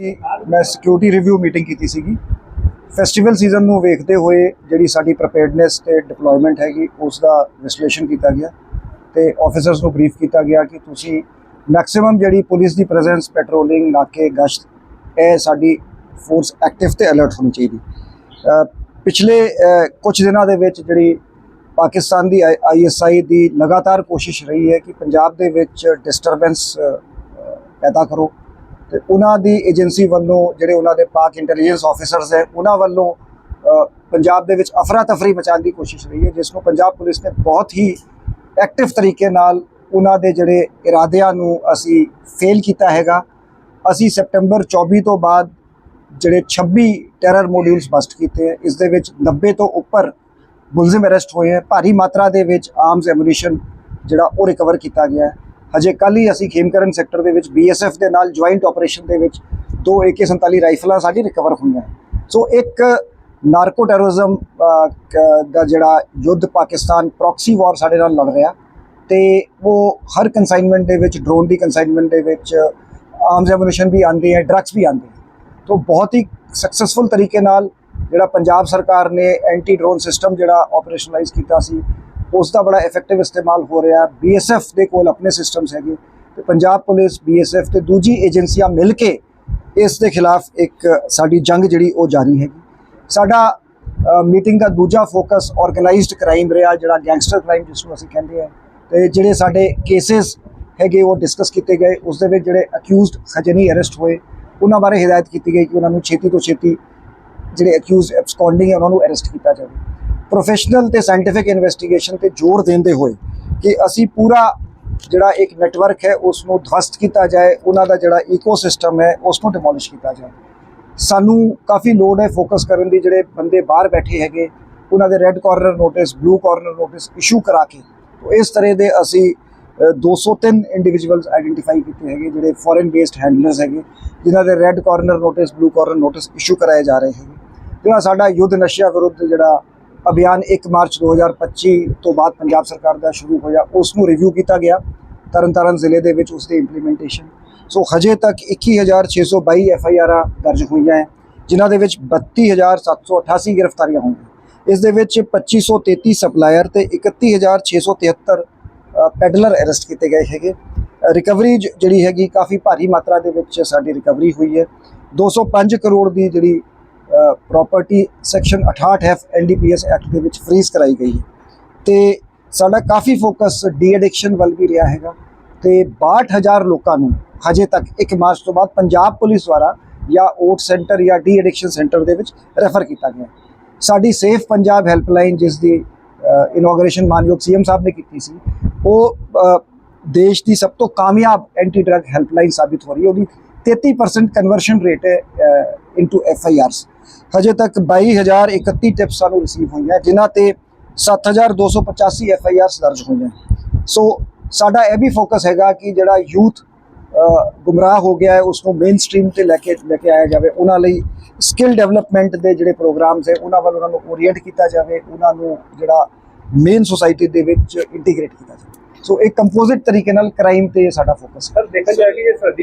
ਮੈਂ security review meeting ਕੀਤੀ ਸੀਗੀ। ਫੈਸਟੀਵਲ ਸੀਜ਼ਨ ਨੂੰ ਵੇਖਦੇ ਹੋਏ ਜਿਹੜੀ ਸਾਡੀ ਪ੍ਰਪੇਅਰਡਨੈਸ ਤੇ ਡਿਪਲੋਇਮੈਂਟ ਹੈਗੀ ਉਸ ਦਾ ਵਿਸ਼ਲੇਸ਼ਣ ਕੀਤਾ ਗਿਆ ਤੇ ਆਫੀਸਰਸ ਨੂੰ ਬਰੀਫ ਕੀਤਾ ਗਿਆ ਕਿ ਤੁਸੀਂ ਮੈਕਸਿਮਮ ਜਿਹੜੀ ਪੁਲਿਸ ਦੀ ਪ੍ਰੈਜ਼ੈਂਸ ਪੈਟਰੋਲਿੰਗ ਨਾਕੇ, ਗਸ਼ਤ, ਇਹ ਸਾਡੀ ਫੋਰਸ ਐਕਟਿਵ ਤੇ ਅਲਰਟ ਹੋਣੀ ਚਾਹੀਦੀ। ਪਿਛਲੇ ਅਹ ਕੁਝ ਦਿਨਾਂ ਦੇ ਵਿੱਚ ਜਿਹੜੀ ਪਾਕਿਸਤਾਨ ਦੀ ਆਈਐਸਆਈ ਦੀ ਲਗਾਤਾਰ ਕੋਸ਼ਿਸ਼ ਰਹੀ ਹੈ ਕਿ ਪੰਜਾਬ ਦੇ ਵਿੱਚ ਡਿਸਟਰਬੈਂਸ ਪੈਦਾ ਕਰੋ। ਤੇ ਉਹਨਾਂ ਦੀ ਏਜੰਸੀ ਵੱਲੋਂ ਜਿਹੜੇ ਉਹਨਾਂ ਦੇ ਪਾਕ ਇੰਟੈਲੀਜੈਂਸ ਆਫੀਸਰਸ ਹੈ, ਉਹਨਾਂ ਵੱਲੋਂ ਪੰਜਾਬ ਦੇ ਵਿੱਚ ਅਫਰਾ ਤਫਰੀ ਮਚਾਉਣ ਦੀ ਕੋਸ਼ਿਸ਼ ਰਹੀ ਹੈ, ਜਿਸ ਨੂੰ ਪੰਜਾਬ ਪੁਲਿਸ ਨੇ ਬਹੁਤ ਹੀ ਐਕਟਿਵ ਤਰੀਕੇ ਨਾਲ ਉਹਨਾਂ ਦੇ ਜਿਹੜੇ ਇਰਾਦਿਆਂ ਨੂੰ ਅਸੀਂ ਫੇਲ ਕੀਤਾ ਹੈਗਾ। ਅਸੀਂ ਸੈਪਟੈਂਬਰ 24 ਤੋਂ ਬਾਅਦ ਜਿਹੜੇ 26 ਟੈਰਰ ਮੋਡਿਊਲਸ ਬਸਟ ਕੀਤੇ ਹੈ, ਇਸ ਦੇ ਵਿੱਚ 90 ਤੋਂ ਉੱਪਰ ਮੁਲਜ਼ਮ ਅਰੈਸਟ ਹੋਏ ਹੈ, ਭਾਰੀ ਮਾਤਰਾ ਦੇ ਵਿੱਚ ਆਰਮਸ ਐਮੂਨੀਸ਼ਨ ਜਿਹੜਾ ਉਹ ਰਿਕਵਰ ਕੀਤਾ ਗਿਆ ਹੈ। ਹਜੇ ਕੱਲ ਹੀ ਅਸੀਂ ਖੇਮਕਰਨ ਸੈਕਟਰ ਦੇ ਵਿੱਚ ਬੀਐਸਐਫ ਦੇ ਨਾਲ ਜੁਆਇੰਟ ਆਪਰੇਸ਼ਨ ਦੇ ਵਿੱਚ ਦੋ AK47 ਰਾਈਫਲਾਂ ਸਾਡੀ ਰਿਕਵਰ ਹੋਈਆਂ ਸੋ ਇੱਕ ਨਾਰਕੋ ਟੈਰਰਿਜ਼ਮ ਦਾ ਜਿਹੜਾ ਯੁੱਧ ਪਾਕਿਸਤਾਨ ਪ੍ਰੋਕਸੀ ਵਾਰ ਸਾਡੇ ਨਾਲ ਲੜ ਰਿਹਾ ਤੇ ਉਹ ਹਰ ਕਨਸਾਈਨਮੈਂਟ ਦੇ ਵਿੱਚ ਡਰੋਨ ਦੀ ਕਨਸਾਈਨਮੈਂਟ ਦੇ ਵਿੱਚ ਆਰਮਸ ਐਮੂਨੀਸ਼ਨ ਵੀ ਆਉਂਦੀ ਹੈ ਡਰੱਗਸ ਵੀ ਆਉਂਦੇ ਹੈ। ਤੋਂ ਬਹੁਤ ਹੀ ਸਕਸੈਸਫੁਲ ਤਰੀਕੇ ਨਾਲ ਜਿਹੜਾ ਪੰਜਾਬ ਸਰਕਾਰ ਨੇ ਐਂਟੀ ਡਰੋਨ ਸਿਸਟਮ ਜਿਹੜਾ ਆਪਰੇਸ਼ਨਲਾਈਜ਼ ਕੀਤਾ ਸੀ ਉਸ ਦਾ ਬੜਾ ਇਫੈਕਟਿਵ ਇਸਤੇਮਾਲ ਹੋ ਰਿਹਾ ਬੀਐਸਐਫ ਦੇ ਕੋਲ ਆਪਣੇ ਸਿਸਟਮਸ ਹੈਗੇ। ਤੇ ਪੰਜਾਬ ਪੁਲਿਸ ਬੀਐਸਐਫ ਤੇ ਦੂਜੀ ਏਜੰਸੀਆਂ ਮਿਲ ਕੇ ਇਸ ਦੇ ਖਿਲਾਫ ਇੱਕ ਸਾਡੀ ਜੰਗ ਜਿਹੜੀ ਉਹ ਜਾਰੀ ਹੈਗੀ। ਸਾਡਾ ਮੀਟਿੰਗ ਦਾ ਦੂਜਾ ਫੋਕਸ ਆਰਗੇਨਾਈਜ਼ਡ ਕ੍ਰਾਈਮ ਰਿਹਾ, ਜਿਹੜਾ ਗੈਂਗਸਟਰ ਕ੍ਰਾਈਮ ਜਿਸ ਨੂੰ ਅਸੀਂ ਕਹਿੰਦੇ ਆ ਤੇ ਜਿਹੜੇ ਸਾਡੇ ਕੇਸਿਸ ਹੈਗੇ, ਉਹ ਡਿਸਕਸ ਕੀਤੇ ਗਏ। ਉਸ ਦੇ ਵਿੱਚ ਜਿਹੜੇ ਅਕਿਊਜ਼ਡ ਹਜੇ ਨਹੀਂ ਅਰੈਸਟ ਹੋਏ, ਉਹਨਾਂ ਬਾਰੇ ਹਦਾਇਤ ਕੀਤੀ ਗਈ ਕਿ ਉਹਨਾਂ ਨੂੰ ਛੇਤੀ ਤੋਂ ਛੇਤੀ ਜਿਹੜੇ ਅਕਿਊਜ਼ ਐਬਸਕੌਂਡਿੰਗ ਹੈ, ਉਹਨਾਂ ਨੂੰ ਅਰੈਸਟ ਕੀਤਾ ਜਾਵੇ। ਪ੍ਰੋਫੈਸ਼ਨਲ ਤੇ ਸਾਇੰਟੀਫਿਕ ਇਨਵੈਸਟੀਗੇਸ਼ਨ ਤੇ ਜ਼ੋਰ ਦਿੰਦੇ ਹੋਏ ਕਿ ਅਸੀਂ ਪੂਰਾ ਜਿਹੜਾ ਇੱਕ ਨੈਟਵਰਕ ਹੈ ਉਸ ਨੂੰ ਧਵਸਤ ਕੀਤਾ ਜਾਏ ਉਹਨਾਂ ਦਾ ਜਿਹੜਾ ਇਕੋਸਿਸਟਮ ਹੈ ਉਸ ਨੂੰ ਡਿਮੋਲਿਸ਼ ਕੀਤਾ ਜਾਏ। ਸਾਨੂੰ ਕਾਫੀ ਲੋਡ ਹੈ ਫੋਕਸ ਕਰਨ ਦੀ ਜਿਹੜੇ ਬੰਦੇ ਬਾਹਰ ਬੈਠੇ ਹੈਗੇ ਉਹਨਾਂ ਦੇ red corner notice blue corner notice issue ਕਰਾ ਕੇ। ਤੋ ਇਸ ਤਰ੍ਹਾਂ ਦੇ ਅਸੀਂ ਅ, 203 ਇੰਡੀਵਿਜੂਅਲਸ ਆਈਡੈਂਟੀਫਾਈ ਕੀਤੇ ਹੈਗੇ ਜਿਹੜੇ ਫੋਰਨ ਬੇਸਡ ਹੈਂਡਲਰਸ ਹੈਗੇ ਜਿਨ੍ਹਾਂ ਦੇ red corner notice blue corner notice issue ਕਰਾਏ ਜਾ ਰਹੇ ਹੈਗੇ। ਜਿਹੜਾ ਸਾਡਾ ਯੁੱਧ ਨਸ਼ਿਆਂ ਵਿਰੁੱਧ ਜਿਹੜਾ ਅਭਿਆਨ 1 ਮਾਰਚ 2025 ਤੋਂ ਬਾਅਦ ਪੰਜਾਬ ਸਰਕਾਰ ਦਾ ਸ਼ੁਰੂ ਹੋਇਆ, ਉਸ ਨੂੰ ਰਿਵਿਊ ਕੀਤਾ ਗਿਆ, ਤਰਨਤਾਰਨ ਜ਼ਿਲ੍ਹੇ ਦੇ ਵਿੱਚ ਉਸ ਦੀ ਇੰਪਲੀਮੈਂਟੇਸ਼ਨ ਸੋ ਹਜੇ ਤੱਕ 21622 ਐਫ ਆਈ ਆਰਾਂ ਦਰਜ ਹੋਈਆਂ ਹੈ, ਜਿਨ੍ਹਾਂ ਦੇ ਵਿੱਚ 32788 ਗ੍ਰਿਫਤਾਰੀਆਂ ਹੋਈਆਂ ਇਸ ਦੇ ਵਿੱਚ 2533 ਸਪਲਾਇਰ ਤੇ 31673 ਪੈਡਲਰ ਅਰੈਸਟ ਕੀਤੇ ਗਏ ਹੈਗੇ। ਰਿਕਵਰੀ ਜਿਹੜੀ ਹੈਗੀ ਕਾਫੀ ਭਾਰੀ ਮਾਤਰਾ ਦੇ ਵਿੱਚ ਸਾਡੀ ਰਿਕਵਰੀ ਹੋਈ ਹੈ। 205 ਕਰੋੜ ਦੀ ਜਿਹੜੀ property section 68 F NDPS act ਦੇ ਵਿੱਚ ਫ੍ਰੀਜ਼ ਕਰਾਈ ਗਈ ਹੈ। ਤੇ ਸਾਡਾ ਕਾਫੀ ਫੋਕਸ ਡੀ ਐਡਿਕਸ਼ਨ ਵੱਲ ਵੀ ਰਿਹਾ ਹੈਗਾ। ਤੇ 62000 ਲੋਕਾਂ ਨੂੰ ਹਜੇ ਤੱਕ 1 ਮਾਰਚ ਤੋਂ ਬਾਅਦ ਪੰਜਾਬ ਪੁਲਿਸ ਦੁਆਰਾ ਜਾਂ ਓਟ ਸੈਂਟਰ ਜਾਂ ਡੀ ਐਡਿਕਸ਼ਨ ਸੈਂਟਰ ਦੇ ਵਿੱਚ ਰੈਫਰ ਕੀਤਾ ਗਿਆ। ਸਾਡੀ ਸੇਫ ਪੰਜਾਬ ਹੈਲਪਲਾਈਨ ਜਿਸ ਦੀ ਇਨੋਗਰੇਸ਼ਨ ਮਾਨਯੋਗ ਸੀਐਮ ਸਾਹਿਬ ਨੇ ਕੀਤੀ ਸੀ, ਉਹ ਦੇਸ਼ ਦੀ ਸਭ ਤੋਂ ਕਾਮਯਾਬ ਐਂਟੀ ਡਰੱਗ ਹੈਲਪਲਾਈਨ ਸਾਬਿਤ ਹੋ ਰਹੀ ਹੈ। ਉਹਦੀ 33% ਕਨਵਰਸ਼ਨ ਰੇਟ ਹੈ ਇਨਟੂ ਐਫ ਆਈ ਆਰਸ ਹਜੇ ਤੱਕ 22031 ਟਿਪਸ ਸਾਨੂੰ ਰਿਸੀਵ ਹੋਈਆਂ, ਜਿਨ੍ਹਾਂ ਤੇ 7285 ਐਫ ਆਈ ਆਰਸ ਦਰਜ ਹੋਈਆਂ। ਸੋ ਸਾਡਾ ਇਹ ਵੀ ਫੋਕਸ ਹੈਗਾ ਕਿ ਜਿਹੜਾ ਯੂਥ ਗੁੰਮਰਾਹ ਹੋ ਗਿਆ ਹੈ ਉਸ ਨੂੰ ਮੇਨ ਸਟ੍ਰੀਮ ਤੇ ਲੈ ਕੇ ਲੈ ਕੇ ਆਇਆ ਜਾਵੇ। ਉਹਨਾਂ ਲਈ ਸਕਿੱਲ ਡਿਵੈਲਪਮੈਂਟ ਦੇ ਜਿਹੜੇ ਪ੍ਰੋਗਰਾਮਸ ਹੈ, ਉਹਨਾਂ ਵੱਲ ਉਹਨਾਂ ਨੂੰ ਓਰੀਐਂਟ ਕੀਤਾ ਜਾਵੇ, ਉਹਨਾਂ ਨੂੰ ਜਿਹੜਾ ਮੇਨ ਸੋਸਾਇਟੀ ਦੇ ਵਿੱਚ ਇੰਟੀਗ੍ਰੇਟ ਕੀਤਾ ਜਾਵੇ। ਸੋ ਇੱਕ ਕੰਪੋਜ਼ਿਟ ਤਰੀਕੇ ਨਾਲ ਕ੍ਰਾਈਮ ਤੇ ਸਾਡਾ ਫੋਕਸ ਹੈ। ਸਰ, ਦੇਖਿਆ ਜਾਏ ਕਿ ਇਹ ਸਾਡੀ